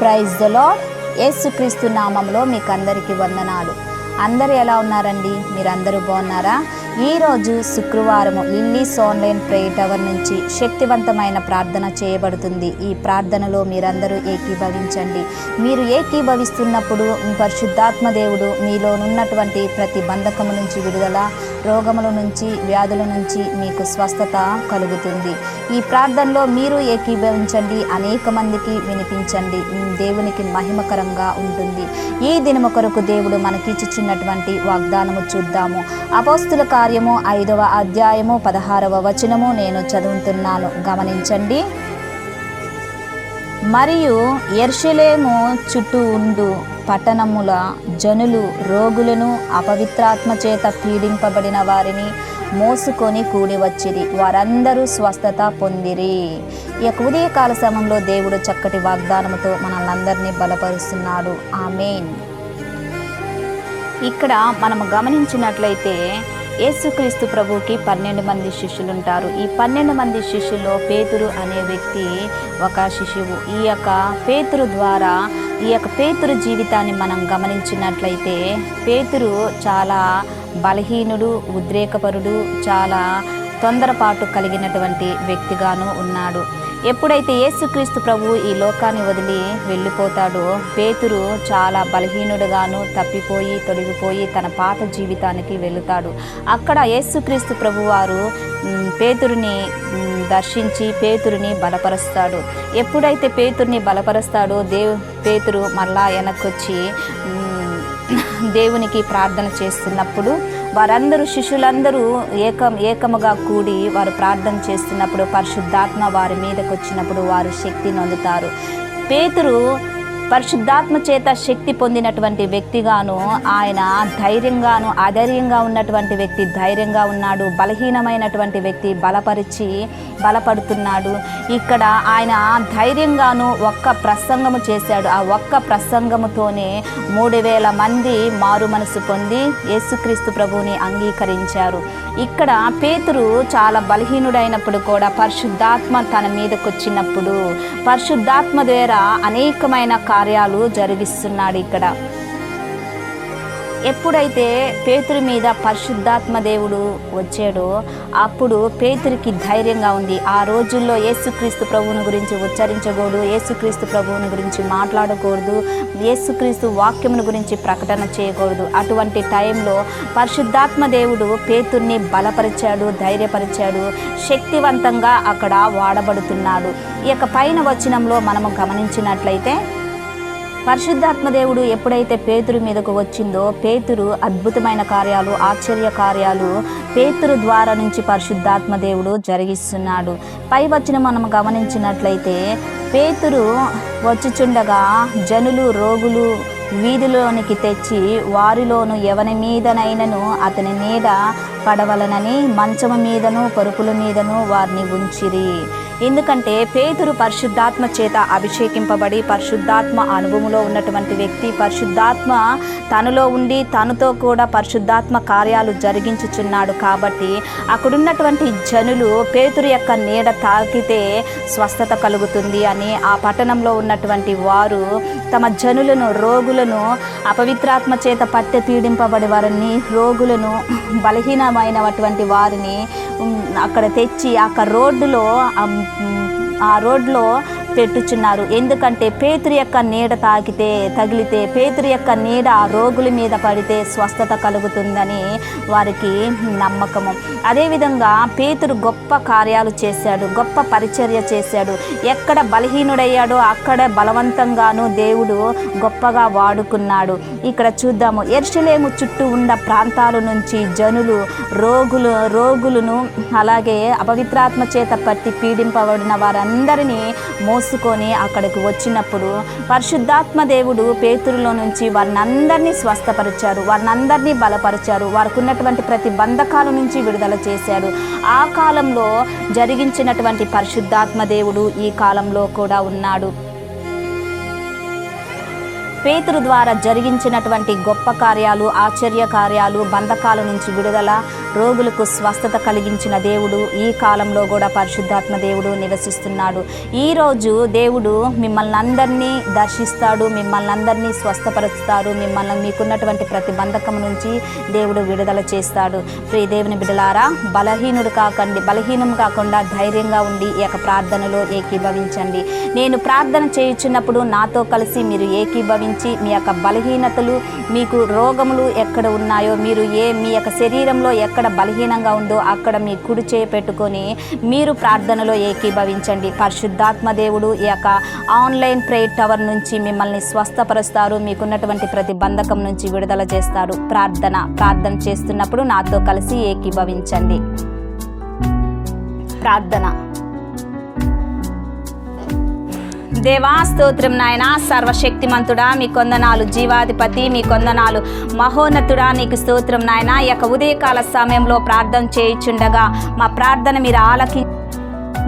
Praise the lord యేసుక్రీస్తు నామంలో మీకు అందరికీ వందనాలు. అందరు ఎలా ఉన్నారండి? మీరందరూ బాగున్నారా? ఈరోజు శుక్రవారము లిల్లీస్ ఆన్లైన్ ప్రే టవర్ నుంచి శక్తివంతమైన ప్రార్థన చేయబడుతుంది. ఈ ప్రార్థనలో మీరందరూ ఏకీభవించండి. మీరు ఏకీభవిస్తున్నప్పుడు పరిశుద్ధాత్మ దేవుడు మీలోనున్నటువంటి ప్రతి బంధకము నుంచి విడుదల రోగముల నుంచి వ్యాధుల నుంచి మీకు స్వస్థత కలుగుతుంది. ఈ ప్రార్థనలో మీరు ఏకీభవించండి. అనేక మందికి వినిపించండి. దేవునికి మహిమకరంగా ఉంటుంది. ఈ దినము కొరకు దేవుడు మనకిచ్చుచున్నటువంటి వాగ్దానము చూద్దాము. అపోస్తుల కార్యము ఐదవ అధ్యాయము పదహారవ వచనము నేను చదువుతున్నాను. గమనించండి. మరియు ఎర్షలేము చుట్టూ ఉండు పట్టణముల జనులు రోగులను అపవిత్రాత్మ చేత పీడింపబడిన వారిని మోసుకొని కూడి వచ్చిరి. వారందరూ స్వస్థత పొందిరి. ఈ యొక్క ఉదయకాల సమయంలో దేవుడు చక్కటి వాగ్దానముతో మనల్ని బలపరుస్తున్నాడు. ఆమెన్. ఇక్కడ మనము గమనించినట్లయితే యేసుక్రీస్తు ప్రభువుకి పన్నెండు మంది శిష్యులు ఉంటారు ఈ పన్నెండు మంది శిష్యుల్లో పేతురు అనే వ్యక్తి ఒక శిశువు ఈ యొక్క పేతురు ద్వారా ఈ యొక్క పేతురు జీవితాన్ని మనం గమనించినట్లయితే పేతురు చాలా బలహీనుడు ఉద్రేకపరుడు చాలా తొందరపాటు కలిగినటువంటి వ్యక్తిగాను ఉన్నాడు. ఎప్పుడైతే యేసుక్రీస్తు ప్రభు ఈ లోకాన్ని వదిలి వెళ్ళిపోతాడో పేతురు చాలా బలహీనుడుగాను తప్పిపోయి తొలగిపోయి తన పాత జీవితానికి వెళుతాడు. అక్కడ యేసుక్రీస్తు ప్రభు వారు పేతురుని దర్శించి పేతురుని బలపరుస్తాడు. ఎప్పుడైతే పేతురుని బలపరుస్తాడో దేవ్ పేతురు మళ్ళా వెనక్కి వచ్చి దేవునికి ప్రార్థన చేస్తున్నప్పుడు వారందరూ శిష్యులందరూ ఏకం ఏకముగా కూడి వారు ప్రార్థన చేస్తున్నప్పుడు పరిశుద్ధాత్మ వారి మీదకి వచ్చినప్పుడు వారు శక్తి నొందుతారు. పేతురు పరిశుద్ధాత్మ చేత శక్తి పొందినటువంటి వ్యక్తిగాను ఆయన ధైర్యంగాను అధైర్యంగా ఉన్నటువంటి వ్యక్తి ధైర్యంగా ఉన్నాడు బలహీనమైనటువంటి వ్యక్తి బలపరిచి బలపడుతున్నాడు. ఇక్కడ ఆయన ధైర్యంగాను ఒక్క ప్రసంగము చేశాడు. ఆ ఒక్క ప్రసంగముతోనే మూడు వేల మంది మారు మనసు పొంది యేసుక్రీస్తు ప్రభువుని అంగీకరించారు. ఇక్కడ పేతురు చాలా బలహీనుడైనప్పుడు కూడా పరిశుద్ధాత్మ తన మీదకు వచ్చినప్పుడు పరిశుద్ధాత్మ ద్వారా అనేకమైన కార్యాలు జరిగిస్తున్నాడు ఇక్కడ. ఎప్పుడైతే పేతురి మీద పరిశుద్ధాత్మ దేవుడు వచ్చాడో అప్పుడు పేతురికి ధైర్యంగా ఉంది. ఆ రోజుల్లో యేసుక్రీస్తు ప్రభువుని గురించి ఉచ్చరించకూడదు యేసుక్రీస్తు ప్రభువుని గురించి మాట్లాడకూడదు యేసుక్రీస్తు వాక్యమును గురించి ప్రకటన చేయకూడదు. అటువంటి టైంలో పరిశుద్ధాత్మ దేవుడు పేతుర్ని బలపరిచాడు ధైర్యపరిచాడు శక్తివంతంగా అక్కడ వాడబడుతున్నాడు. ఈ యొక్క పైన వచనంలో మనము గమనించినట్లయితే పరిశుద్ధాత్మదేవుడు ఎప్పుడైతే పేతురు మీదకు వచ్చిందో పేతురు అద్భుతమైన కార్యాలు ఆశ్చర్య కార్యాలు పేతురు ద్వారా నుంచి పరిశుద్ధాత్మదేవుడు జరిగిస్తున్నాడు. పై వచ్చిన మనం గమనించినట్లయితే పేతురు వచ్చుచుండగా జనులు రోగులు వీధిలోనికి తెచ్చి వారిలోను ఎవని మీదనైనను అతని మీద పడవలనని మంచము మీదను పరుపుల మీదను వారిని ఉంచిరి. ఎందుకంటే పేతురు పరిశుద్ధాత్మ చేత అభిషేకింపబడి పరిశుద్ధాత్మ అనుభవంలో ఉన్నటువంటి వ్యక్తి పరిశుద్ధాత్మ తనలో ఉండి తనతో కూడా పరిశుద్ధాత్మ కార్యాలు జరిగించుచున్నాడు కాబట్టి అక్కడున్నటువంటి జనులు పేతురు యొక్క నీడ తాకితే స్వస్థత కలుగుతుంది అని ఆ పట్టణంలో ఉన్నటువంటి వారు తమ జనులను రోగులను అపవిత్రాత్మ చేత పట్టె పీడింపబడి వారిని రోగులను బలహీనమైనటువంటి వారిని అక్కడ తెచ్చి అక్కడ రోడ్డులో ఆ రోడ్లో పెట్టుచున్నారు. ఎందుకంటే పేతురు యొక్క నీడ తాకితే తగిలితే పేతురు యొక్క నీడ రోగుల మీద పడితే స్వస్థత కలుగుతుందని వారికి నమ్మకము. అదేవిధంగా పేతురు గొప్ప కార్యాలు చేశాడు గొప్ప పరిచర్య చేశాడు. ఎక్కడ బలహీనుడయ్యాడో అక్కడ బలవంతంగాను దేవుడు గొప్పగా వాడుకున్నాడు. ఇక్కడ చూద్దాము ఎర్షలేము చుట్టూ ఉన్న ప్రాంతాల నుంచి జనులు రోగులు రోగులను అలాగే అపవిత్రాత్మ చేత పట్టి పీడింపబడిన వారందరినీ మోసుకొని అక్కడికి వచ్చినప్పుడు పరిశుద్ధాత్మ దేవుడు పేతురులో నుంచి వారిని అందరినీ స్వస్థపరిచారు వారిని అందరినీ బలపరిచారు వారికి ఉన్నటువంటి ప్రతి బంధకాల నుంచి విడుదల చేశారు. ఆ కాలంలో జరిగించినటువంటి పరిశుద్ధాత్మ దేవుడు ఈ కాలంలో కూడా ఉన్నాడు. పేతురు ద్వారా జరిగించినటువంటి గొప్ప కార్యాలు ఆశ్చర్య కార్యాలు బంధకాల నుంచి విడుదల రోగులకు స్వస్థత కలిగించిన దేవుడు ఈ కాలంలో కూడా పరిశుద్ధాత్మ దేవుడు నివసిస్తున్నాడు. ఈరోజు దేవుడు మిమ్మల్ని అందరినీ దర్శిస్తాడు మిమ్మల్ని అందరినీ స్వస్థపరుస్తాడు మిమ్మల్ని మీకున్నటువంటి ప్రతి బంధకం నుంచి దేవుడు విడుదల చేస్తాడు. ప్రియ దేవుని బిడలారా బలహీనుడు కాకండి బలహీనం కాకుండా ధైర్యంగా ఉండి ఈ యొక్క ప్రార్థనలో ఏకీభవించండి. నేను ప్రార్థన చేయుచున్నప్పుడు నాతో కలిసి మీరు ఏకీభవించి మీ యొక్క బలహీనతలు మీకు రోగములు ఎక్కడ ఉన్నాయో మీరు ఏ మీ యొక్క శరీరంలో ఎక్కడ బలహీనంగా ఉందో అక్కడ మీ కుడి చేయి పెట్టుకొని మీరు ప్రార్థనలో ఏకీభవించండి. పరిశుద్ధాత్మ దేవుడు ఈ యొక్క ఆన్లైన్ ప్రేయర్ టవర్ నుంచి మిమ్మల్ని స్వస్థపరుస్తారు. మీకున్నటువంటి ప్రతి బంధకం నుంచి విడుదల చేస్తారు. ప్రార్థన ప్రార్థన చేస్తున్నప్పుడు నాతో కలిసి ఏకీభవించండి. ప్రార్థన. దేవా స్తోత్రం నాయన. సర్వశక్తిమంతుడా మీ కొందనాలు జీవాధిపతి మీ కొందనాలు మహోన్నతుడా. నీకు స్తోత్రం నాయన. యొక్క ఉదయకాల సమయంలో ప్రార్థన చేయుచుండగా మా ప్రార్థన మీరు ఆలకి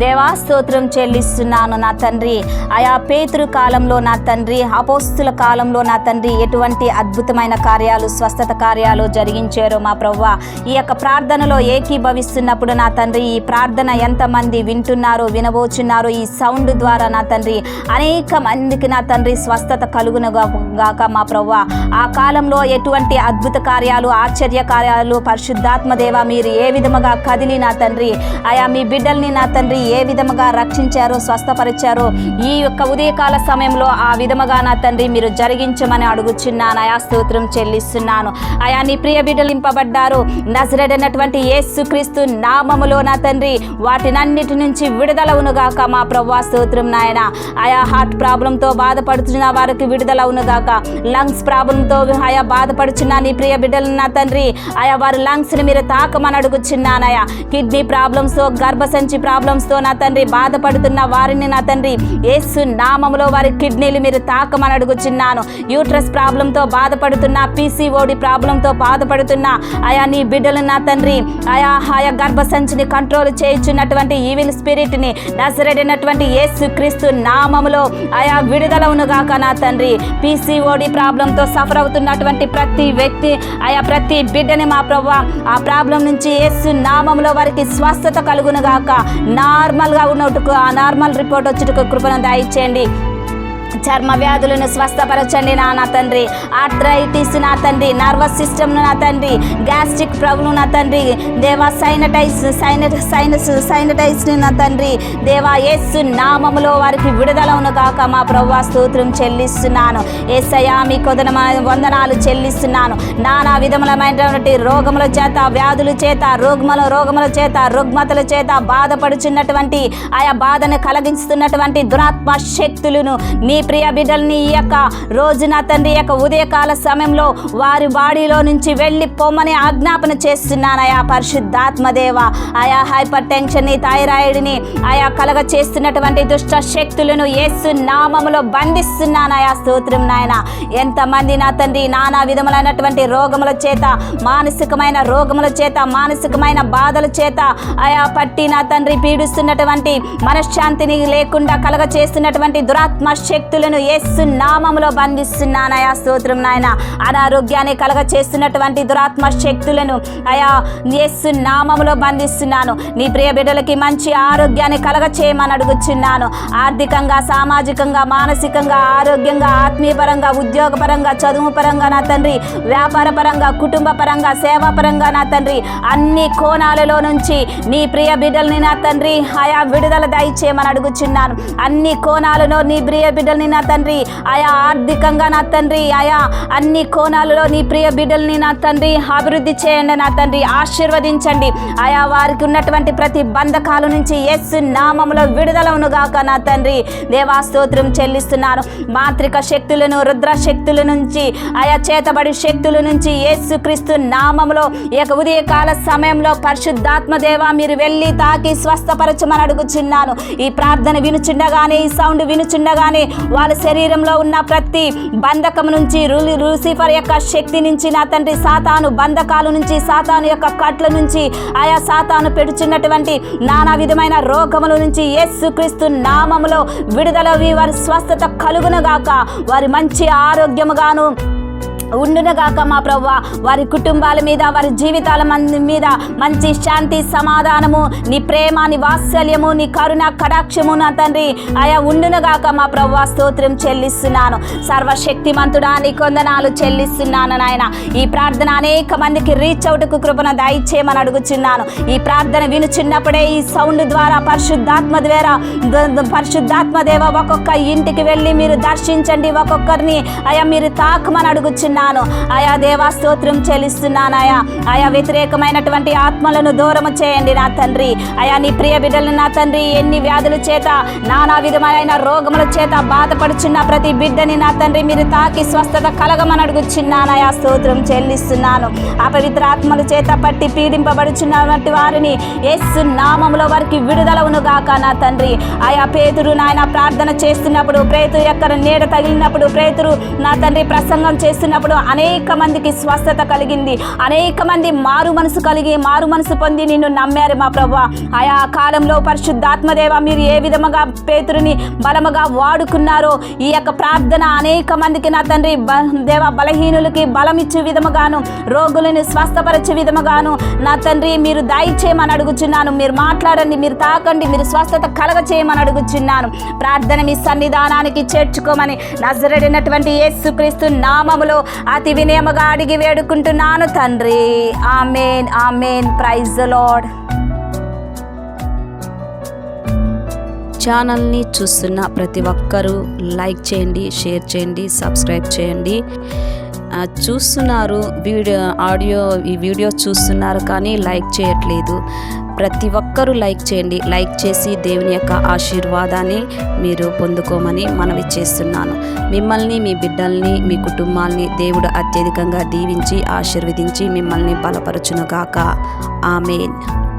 దేవా స్తోత్రం చెల్లిస్తున్నాను నా తండ్రి. ఆయా పేతురు కాలంలో నా తండ్రి అపోస్తుల కాలంలో నా తండ్రి ఎటువంటి అద్భుతమైన కార్యాలు స్వస్థత కార్యాలు జరిగించారో మా ప్రవ్వ. ఈ యొక్క ప్రార్థనలో ఏకీభవిస్తున్నప్పుడు నా తండ్రి ఈ ప్రార్థన ఎంతమంది వింటున్నారో వినబోచున్నారో ఈ సౌండ్ ద్వారా నా తండ్రి అనేక మందికి నా తండ్రి స్వస్థత కలుగునగాక మా ప్రవ్వ. ఆ కాలంలో ఎటువంటి అద్భుత కార్యాలు ఆశ్చర్య కార్యాలు పరిశుద్ధాత్మదేవ మీరు ఏ విధముగా కదిలి నా తండ్రి. ఆయా మీ బిడ్డల్ని నా తండ్రి ఏ విధముగా రక్షించారో స్వస్థపరిచారో ఈ యొక్క ఉదయకాల సమయంలో ఆ విధముగా నా తండ్రి మీరు జరిగించమని అడుగుచున్నాను ఆయా స్తోత్రం చెల్లిస్తున్నాను. ఆయా నీ ప్రియ బిడ్డలు నింపబడ్డారు. నజరడైనటువంటి యేసుక్రీస్తు నామములో నా తండ్రి వాటినన్నిటి నుంచి విడుదలవునుగాక మా ప్రవ్వా స్తోత్రం నాయన. ఆయా హార్ట్ ప్రాబ్లంతో బాధపడుతున్న వారికి విడుదలవునుగాక లంగ్స్ ప్రాబ్లంతో ఆయా బాధపడుచున్న నీ ప్రియ బిడ్డలు నా తండ్రి ఆయా వారి లంగ్స్ని మీరు తాకమని అడుగుచున్నానయా. కిడ్నీ ప్రాబ్లమ్స్ గర్భసంచి ప్రాబ్లమ్స్ తో నా తండ్రి బాధపడుతున్న వారిని నా తండ్రి యేసు నామములో వారి కిడ్నీలు మీరు తాకమని అడుగుచున్నాను. యూట్రస్ ప్రాబ్లంతో బాధపడుతున్న పీసీఓడి ప్రాబ్లంతో బాధపడుతున్న ఆయా నీ బిడ్డలు నా తండ్రి ఆయా ఆయా గర్భసంచిని కంట్రోల్ చేయుచున్నటువంటి ఈవిల్ స్పిరిట్ని నసరడినటువంటి యేసు క్రీస్తు నామములో ఆయా విడుదల ఉనుగాక నా తండ్రి పీసీఓడి ప్రాబ్లంతో సఫర్ అవుతున్నటువంటి ప్రతి వ్యక్తి ఆయా ప్రతి బిడ్డని మా ప్రభా ఆ ప్రాబ్లం నుంచి యేసు నామములో వారికి స్వస్థత కలుగునుగాక నార్మల్గా ఉన్నట్టుకు ఆ నార్మల్ రిపోర్ట్ వచ్చుటకు కృపను దయచేయండి. చర్మ వ్యాధులను స్వస్థపరచండి నా నా తండ్రి. ఆర్థరైటిస్ నా తండ్రి నర్వస్ సిస్టమ్ను నా తండ్రి గ్యాస్ట్రిక్ ప్రాబ్లం నా తండ్రి. దేవా సైనటైజ్ సైనట్ సైనస్ సైనటైస్ని నా తండ్రి. దేవా ఎస్సు నామములో వారికి విడుదలవును కాక మా ప్రవ్వా స్తోత్రం చెల్లిస్తున్నాను. ఏసయ్యా మీ కొదన వందనాలు చెల్లిస్తున్నాను. నానా విధములమైనటువంటి రోగముల చేత వ్యాధుల చేత రోగముల రోగముల చేత రుగ్మతల చేత బాధపడుచున్నటువంటి ఆయా బాధను కలిగిస్తున్నటువంటి దురాత్మ శక్తులను నీ ప్రియ బిడ్డల్ని ఈ యొక్క రోజు నా తండ్రి యొక్క ఉదయకాల సమయంలో వారి బాడీలో నుంచి వెళ్ళి పొమ్మని ఆజ్ఞాపన చేస్తున్నాను. పరిశుద్ధాత్మదేవ ఆయా హైపర్ టెన్షన్ని థైరాయిడ్ని ఆయా కలగ చేస్తున్నటువంటి దుష్ట శక్తులను ఏసు నామములో బంధిస్తున్నాను. స్తోత్రం నాయన. ఎంతమంది నా తండ్రి నానా విధములైనటువంటి రోగముల చేత మానసికమైన రోగముల చేత మానసికమైన బాధల చేత ఆయా పట్టి నా తండ్రి పీడిస్తున్నటువంటి మనశ్శాంతిని లేకుండా కలగ చేస్తున్నటువంటి దురాత్మ శక్తి శక్తులను యేసు నామములో బంధిస్తున్నాను. అయా స్తోత్రం నాయన. అనారోగ్యాన్ని కలగ చేస్తున్నటువంటి దురాత్మ శక్తులను అయా యేసు నామములో బంధిస్తున్నాను. నీ ప్రియ బిడ్డలకి మంచి ఆరోగ్యాన్ని కలగ చేయమని అడుగుచున్నాను. ఆర్థికంగా సామాజికంగా మానసికంగా ఆరోగ్యంగా ఆత్మీయపరంగా ఉద్యోగపరంగా చదువు పరంగా నా తండ్రి వ్యాపార పరంగా కుటుంబ పరంగా సేవా పరంగా నా తండ్రి అన్ని కోణాలలో నుంచి నీ ప్రియ బిడ్డల్ని నా తండ్రి ఆయా విడుదల దయచేయమని అడుగుచున్నాను. అన్ని కోణాలలో నీ ప్రియ బిడ్డల్ని నా తండ్రి ఆయా ఆర్థికంగా నా తండ్రి ఆయా అన్ని కోణాలలో నీ ప్రియ బిడ్డల్ని నా తండ్రి అభివృద్ధి చేయండి నా తండ్రి ఆశీర్వదించండి. ఆయా వారికి ఉన్నటువంటి ప్రతి బంధకాల నుంచి ఎస్ నామములో విడుదలవునుగాక నా తండ్రి. దేవాస్తోత్రం చెల్లిస్తున్నాను. మాంత్రిక శక్తులను రుద్ర శక్తుల నుంచి ఆయా చేతబడి శక్తుల నుంచి యేసు క్రీస్తు ఈ యొక్క ఉదయకాల సమయంలో పరిశుద్ధాత్మ దేవ మీరు వెళ్ళి తాకి స్వస్థపరచమని అడుగుచున్నాను. ఈ ప్రార్థన వినుచుండగానే ఈ సౌండ్ వినుచుండగానే వాళ్ళ శరీరంలో ఉన్న ప్రతి బంధకం నుంచి రూసిఫర్ యొక్క శక్తి నుంచి నా తండ్రి సాతాను బంధకాల నుంచి సాతాను యొక్క కట్ల నుంచి ఆయా సాతాను పెడుచున్నటువంటి నానా విధమైన రోగముల నుంచి యేసుక్రీస్తు నామములో విడుదల వారి స్వస్థత కలుగునుగాక. వారి మంచి ఆరోగ్యముగాను ఉండునగాక మా ప్రవ్వ. వారి కుటుంబాల మీద వారి జీవితాల మీద మంచి శాంతి సమాధానము నీ ప్రేమ నీ వాత్సల్యము నీ కరుణ కటాక్షము నా తండ్రి. ఆయా ఉండునగాక మా ప్రవ్వ. స్తోత్రం చెల్లిస్తున్నాను. సర్వశక్తిమంతుడా నీ కొందనాలు చెల్లిస్తున్నాను నాయన. ఈ ప్రార్థన అనేక మందికి రీచ్ అవుట్కు కృపణ దయచేయమని అడుగుచున్నాను. ఈ ప్రార్థన వినుచున్నప్పుడే ఈ సౌండ్ ద్వారా పరిశుద్ధాత్మ ద్వారా పరిశుద్ధాత్మ దేవ ఒక్కొక్క ఇంటికి వెళ్ళి మీరు దర్శించండి ఒక్కొక్కరిని. అయా మీరు తాకమని అడుగుచున్నాను. ఆయా దేవా స్తోత్రం చెల్లిస్తున్నాను ఆయా ఆయా వ్యతిరేకమైనటువంటి ఆత్మలను దూరము చేయండి నా తండ్రి. ఆయా నీ ప్రియ బిడ్డలు నా తండ్రి ఎన్ని వ్యాధుల చేత నానా విధమైన రోగముల చేత బాధపడుచున్న ప్రతి బిడ్డని నా తండ్రి మీరు తాకి స్వస్థత కలగమని అడుగుచున్నానయా స్తోత్రం చెల్లిస్తున్నాను. అపవిత్ర ఆత్మల చేత పట్టి పీడింపబడుచున్నటువంటి వారిని ఎస్సు నామములో వారికి విడుదల గాక నా తండ్రి. ఆయా పేతురు నాయన ప్రార్థన చేస్తున్నప్పుడు ప్రేతురు ఎక్కడ నీడ తగిలినప్పుడు ప్రేతురు నా తండ్రి ప్రసంగం చేస్తున్నప్పుడు అనేక మందికి స్వస్థత కలిగింది. అనేక మంది మారు మనసు కలిగి మారు మనసు పొంది నిన్ను నమ్మారు మా ప్రభా. ఆయా కాలంలో పరిశుద్ధాత్మదేవ మీరు ఏ విధముగా పేతురుని బలముగా వాడుకున్నారో ఈ యొక్క ప్రార్థన అనేక మందికి నా తండ్రి దేవ బలహీనులకి బలమిచ్చే విధముగాను రోగులను స్వస్థపరచే విధముగాను నా తండ్రి మీరు దయచేయమని అడుగుచున్నాను. మీరు మాట్లాడండి మీరు తాకండి మీరు స్వస్థత కలగ చేయమని అడుగుచున్నాను. ప్రార్థన మీ సన్నిధానానికి చేర్చుకోమని నజరడినటువంటి యేసుక్రీస్తు నామములో అతి వినయముగా అడిగి వేడుకుంటున్నాను తండ్రి. Amen amen. ప్రైజ్ లార్డ్ ఛానల్ని చూస్తున్న ప్రతి ఒక్కరూ లైక్ చేయండి షేర్ చేయండి సబ్స్క్రైబ్ చేయండి. చూస్తున్నారు వీడియో ఆడియో ఈ వీడియో చూస్తున్నారు కానీ లైక్ చేయట్లేదు. ప్రతి ఒక్కరూ లైక్ చేయండి. లైక్ చేసి దేవుని యొక్క ఆశీర్వాదాన్ని మీరు పొందుకోమని మనవి చేస్తున్నాను. మిమ్మల్ని మీ బిడ్డల్ని మీ కుటుంబాల్ని దేవుడు అత్యధికంగా దీవించి ఆశీర్వదించి మిమ్మల్ని బలపరచునుగాక. ఆమెన్.